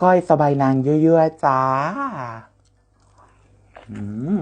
ก้อยสบายนางเยอะๆจ้า อืม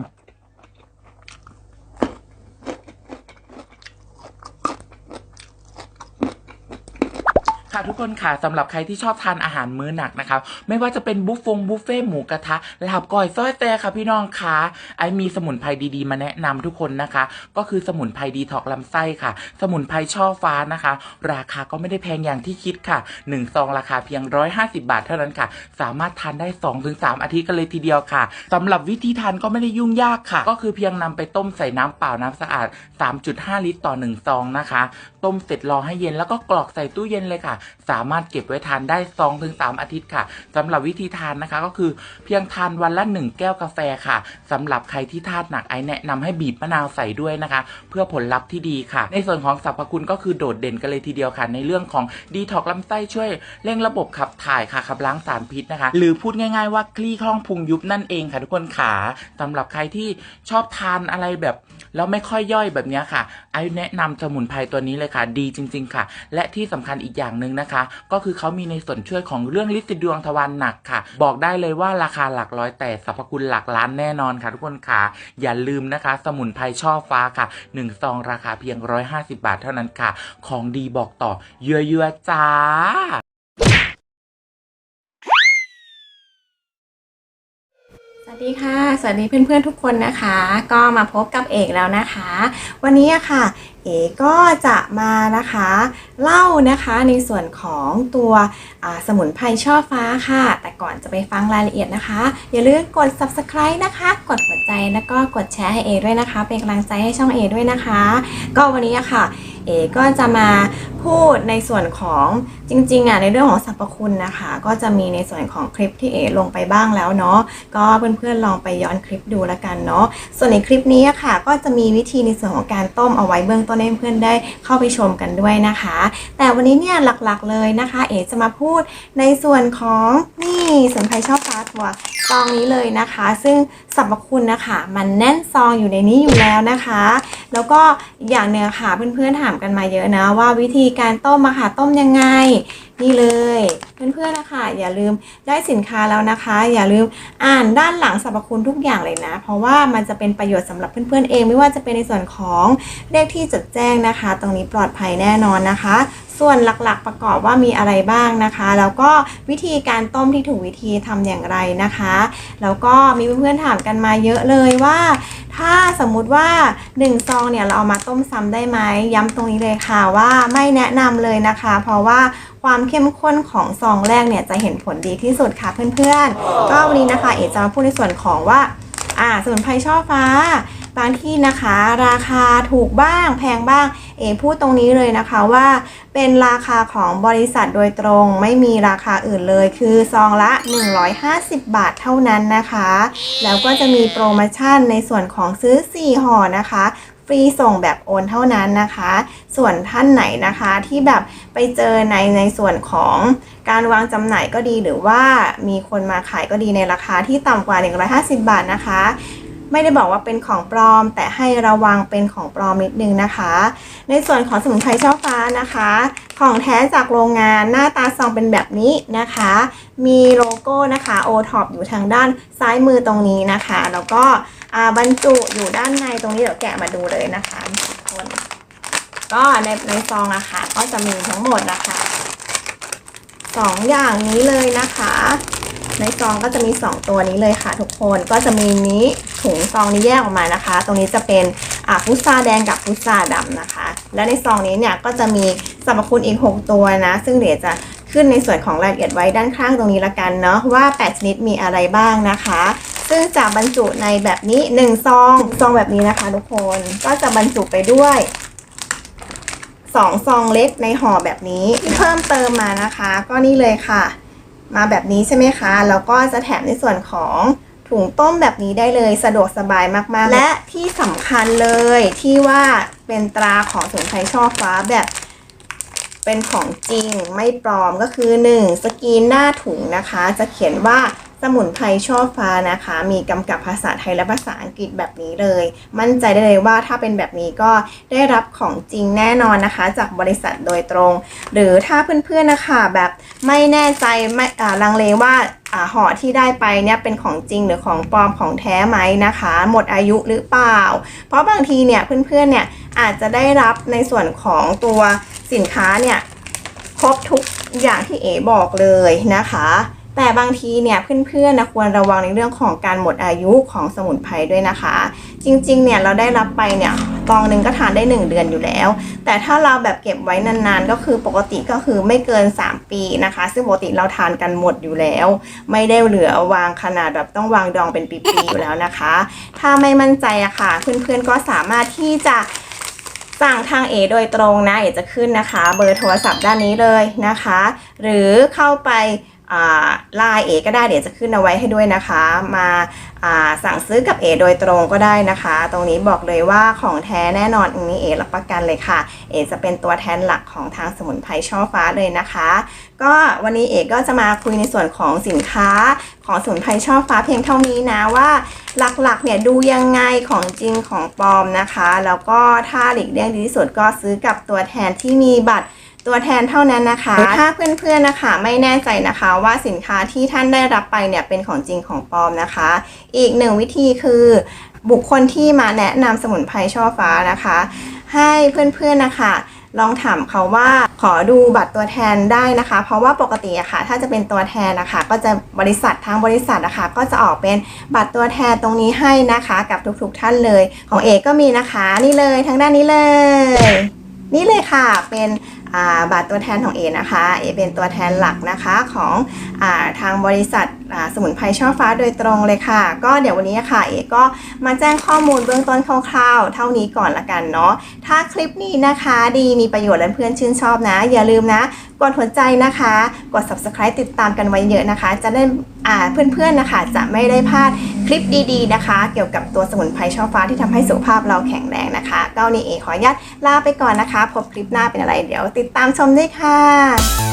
ค่ะทุกคนค่ะสำหรับใครที่ชอบทานอาหารมื้อหนักนะคะไม่ว่าจะเป็นบุฟฟงบุฟเฟ่ต์หมูกระทะลาบก้อยซอยแต่ค่ะพี่น้องคะไอมีสมุนไพรดีๆ มาแนะนำทุกคนนะคะ ก็คือสมุนไพรดีท็อกลำไส้ค่ะ สมุนไพรช่อฟ้านะคะ ราคาก็ไม่ได้แพงอย่างที่คิดค่ะ1ซองราคาเพียง 150 บาทเท่านั้นค่ะ สามารถทานได้ 2-3 อาทิตย์กันเลยทีเดียวค่ะสำหรับวิธีทานก็ไม่ได้ยุ่งยากค่ะ ก็คือเพียงนำไปต้มใส่น้ำเปล่าน้ำสะอาด 3.5 ลิตรต่อ 1 ซองนะคะ ต้มเสร็จรอให้เย็นแล้วก็กรอกใส่ตู้เย็นเลยค่ะสามารถเก็บไว้ทานได้2-3อาทิตย์ค่ะสำหรับวิธีทานนะคะก็คือเพียงทานวันละ1แก้วกาแฟค่ะสำหรับใครที่ทานหนักไอแนะนำให้บีบมะนาวใส่ด้วยนะคะ เพื่อผลลัพธ์ที่ดีค่ะ ในส่วนของสรรพคุณก็คือโดดเด่นกันเลยทีเดียวค่ะ ในเรื่องของดีท็อกลำไส้ช่วยเร่งระบบขับถ่ายค่ะขับล้างสารพิษนะคะ หรือพูดง่ายๆว่าคลี่คล่องพุงยุบนั่นเองค่ะทุกคนขาสำหรับใครที่ชอบทานอะไรแบบ แล้วไม่ค่อยย่อยแบบนี้ค่ะไอแนะนำสมุนไพรตัวนี้เลยค่ะ ดีจริง ๆค่ะ และที่สำคัญอีกอย่างหนึ่งนะคะ ก็คือเขามีในส่วนช่วยของเรื่องลิซิดวงทวารหนักค่ะ บอกได้เลยว่าราคาหลักร้อยแต่สรรพคุณหลักล้านแน่นอนค่ะ ทุกคนค่ะอย่าลืมนะคะ สมุนไพรช่อฟ้าค่ะ1ซองราคาเพียง 150 บาทเท่านั้นค่ะ ของดีบอกต่อเยอะๆจ้า สวัส ดีค่ะ สวัสดีเพื่อนๆทุกคนนะคะ ก็มาพบกับเอกแล้วนะคะ วันนี้ค่ะ เอกก็จะมานะคะ เล่านะคะในส่วนของตัวสมุนไพรช่อฟ้าค่ะ แต่ก่อนจะไปฟังรายละเอียดนะคะ อย่าลืมกด subscribe นะคะ กดหัวใจแล้วก็กดแชร์ให้เอด้วยนะคะ เป็นกำลังใจให้ช่องเอด้วยนะคะ ก็วันนี้ค่ะ เอก็จะมา พูดในส่วนของจริงๆอะในเรื่องของสรรพคุณนะคะ ก็จะมีในส่วนของคลิปที่เอลงไปบ้างแล้วเนาะก็เพื่อนๆลองไปย้อนคลิปดูแล้วกันเนาะส่วนในคลิปนี้อะค่ะ ก็จะมีวิธีในส่วนของการต้มเอาไว้เบื้องต้นให้เพื่อนๆได้เข้าไปชมกันด้วยนะคะ แต่วันนี้เนี่ยหลักๆเลยนะคะ เอจะมาพูดในส่วนของนี่สมุนไพรชอบฟ้าตัว ซองนี้เลยนะคะ ซึ่งสรรพคุณนะคะ มันแน่นซองอยู่ในนี้อยู่แล้วนะคะ แล้วก็อย่างหนึ่งค่ะเพื่อนๆถามกันมาเยอะนะว่าวิธีการต้มอะค่ะต้มยังไงนี่เลยเพื่อนๆนะคะอย่าลืมได้สินค้าแล้วนะคะ อย่าลืมอ่านด้านหลังสรรพคุณทุกอย่างเลยนะ เพราะว่ามันจะเป็นประโยชน์สำหรับเพื่อนๆเอง ไม่ว่าจะเป็นในส่วนของเลขที่จดแจ้งนะคะ ตรงนี้ปลอดภัยแน่นอนนะคะ ส่วนหลักๆประกอบว่ามีอะไรบ้างนะคะ แล้วก็วิธีการต้มที่ถูกวิธีทำอย่างไรนะคะ แล้วก็มีเพื่อนๆถามกันมาเยอะเลยว่า ถ้าสมมุติว่า1ซองเนี่ยเราเอามาต้มซ้ำได้ไหมย้ำตรงนี้เลยค่ะว่าไม่แนะนำเลยนะคะ เพราะว่าความเข้มข้นของซองแรกเนี่ยจะเห็นผลดีที่สุดค่ะเพื่อนๆ ก็วันนี้นะคะ เอ๋จะมาพูดในส่วนของว่าอ่าสมุนไพรช่อฟ้า บางที่นะคะ ราคาถูกบ้างแพงบ้าง เอพูดตรงนี้เลยนะคะว่า เป็นราคาของบริษัทโดยตรงไม่มีราคาอื่นเลย คือซองละ 150 บาทเท่านั้นนะคะ แล้วก็จะมีโปรโมชั่นในส่วนของซื้อ 4ห่อนะคะฟรีส่งแบบโอนเท่านั้นนะคะ ส่วนท่านไหนนะคะที่แบบไปเจอในในส่วนของการวางจำหน่ายก็ดีหรือว่ามีคนมาขายก็ดีในราคาที่ต่ำกว่า 150 บาทนะคะ ไม่ได้บอกว่าเป็นของปลอม แต่ให้ระวังเป็นของปลอมนิดนึงนะคะ ในส่วนของสมุนไพรช่อฟ้านะคะ ของแท้จากโรงงานหน้าตาซองเป็นแบบนี้นะคะ มีโลโก้นะคะ o t o p อยู่ทางด้านซ้ายมือตรงนี้นะคะ แล้วก็บรรจุอยู่ด้านในตรงนี้เดี๋ยวแกะมาดูเลยนะคะทุกคนก็ในในซองอะค่ะก็จะมีทั้งหมดนะคะสองอย่างนี้เลยนะคะ ในซองก็จะมี 2 ตัวนี้เลยค่ะทุกคนก็จะมีนี้ถุงซองนี้แยกออกมานะคะ ตรงนี้จะเป็นพุทราแดงกับพุทราดำนะคะ และในซองนี้เนี่ยก็จะมีสรรพคุณอีก 6 ตัวนะ ซึ่งเดี๋ยวจะขึ้นในส่วนของรายละเอียดไว้ด้านข้างตรงนี้ละกันเนาะว่า 8 ชนิดมีอะไรบ้างนะคะ ซึ่งจะบรรจุในแบบนี้1ซองซองแบบนี้นะคะ ทุกคนก็จะบรรจุไปด้วยสองซองเล็กในห่อแบบนี้เพิ่มเติมมานะคะ ก็นี่เลยค่ะ มาแบบนี้ใช่ไหมคะ แล้วก็จะแถมในส่วนของถุงต้มแบบนี้ได้เลยสะดวกสบายมากๆ และที่สำคัญเลยที่ว่าเป็นตราของสมุนไพรช่อฟ้าแบบเป็นของจริงไม่ปลอมก็คือ 1. สกรีนหน้าถุงนะคะ จะเขียนว่า สมุนไพรช่อฟ้านะคะ มีกำกับภาษาไทยและภาษาอังกฤษแบบนี้เลย มั่นใจได้เลยว่าถ้าเป็นแบบนี้ก็ได้รับของจริงแน่นอนนะคะ จากบริษัทโดยตรง หรือถ้าเพื่อนๆนะคะแบบไม่แน่ใจไม่ลังเลว่าห่อที่ได้ไปเนี่ยเป็นของจริงหรือของปลอมของแท้ไหมนะคะ หมดอายุหรือเปล่า เพราะบางทีเนี่ยเพื่อนๆเนี่ยอาจจะได้รับในส่วนของตัวสินค้าเนี่ยครบทุกอย่างที่เอ๋บอกเลยนะคะ แต่บางทีเนี่ยเพื่อนๆนะควรระวังในเรื่องของการหมดอายุของสมุนไพรด้วยนะคะ จริงๆเนี่ยเราได้รับไปเนี่ยกองหนึ่งก็ทานได้ 1 เดือนอยู่แล้ว แต่ถ้าเราแบบเก็บไว้นานๆ ก็คือปกติก็คือไม่เกิน 3 ปีนะคะ ซึ่งปกติเราทานกันหมดอยู่แล้ว ไม่ได้เหลือวางขนาดแบบต้องวางดองเป็นปีๆอยู่แล้วนะคะ ถ้าไม่มั่นใจอะค่ะเพื่อนๆก็สามารถที่จะสั่งทางเอโดยตรงนะเอจะขึ้นนะคะ เบอร์โทรศัพท์ด้านนี้เลยนะคะ หรือเข้าไป ไลน์เอก็ได้เดี๋ยวจะขึ้นเอาไว้ให้ด้วยนะคะมาาสั่งซื้อกับเอโดยตรงก็ได้นะคะ ตรงนี้บอกเลยว่าของแท้แน่นอนอันนี้เอรับประกันเลยค่ะเอจะเป็นตัวแทนหลักของทางสมุนไพรช่อฟ้าเลยนะคะ ก็วันนี้เอกก็จะมาคุยในส่วนของสินค้าของสมุนไพรช่อฟ้าเพียงเท่านี้นะว่าหลักๆเนี่ยดูยังไงของจริงของปลอมนะคะ แล้วก็ถ้าหลีกเลี่ยงดีที่สุดก็ซื้อกับตัวแทนที่มีบัตร ตัวแทนเท่านั้นนะคะ ถ้าเพื่อนๆนะคะ ไม่แน่ใจนะคะว่าสินค้าที่ท่านได้รับไปเนี่ยเป็นของจริงของปลอมนะคะ อีกหนึ่งวิธีคือบุคคลที่มาแนะนำสมุนไพรช่อฟ้านะคะ ให้เพื่อนๆนะคะ ลองถามเขาว่าขอดูบัตรตัวแทนได้นะคะ เพราะว่าปกติอะค่ะ ถ้าจะเป็นตัวแทนนะคะ ก็จะบริษัททางบริษัทนะคะ ก็จะออกเป็นบัตรตัวแทนตรงนี้ให้นะคะ กับทุกๆท่านเลย ของเอกก็มีนะคะ นี่เลยทางด้านนี้เลย นี่เลยค่ะเป็นอ่า บัตรตัวแทนของเอนะคะ เอเป็นตัวแทนหลักนะคะของอทางบริษัท สมุนไพรช่อฟ้าโดยตรงเลยค่ะ ก็เดี๋ยววันนี้ค่ะเอก็มาแจ้งข้อมูลเบื้องต้นคร่าวๆ เท่านี้ก่อนละกันเนาะถ้าคลิปนี้นะคะดีมีประโยชน์และเพื่อนชื่นชอบนะ อย่าลืมนะ กดหัวใจนะคะ กด subscribe ติดตามกันไว้เยอะนะคะ จะได้อ่าเพื่อนๆนะคะ จะไม่ได้พลาดคลิปดีๆนะคะ เกี่ยวกับตัวสมุนไพรช่อฟ้าที่ทำให้สุขภาพเราแข็งแรงนะคะก็นนี้เอขออนุญาตลาไปก่อนนะคะ พบคลิปหน้าเป็นอะไรเดี๋ยวติดตามชมด้วยค่ะ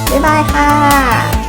บ๊ายบายค่ะ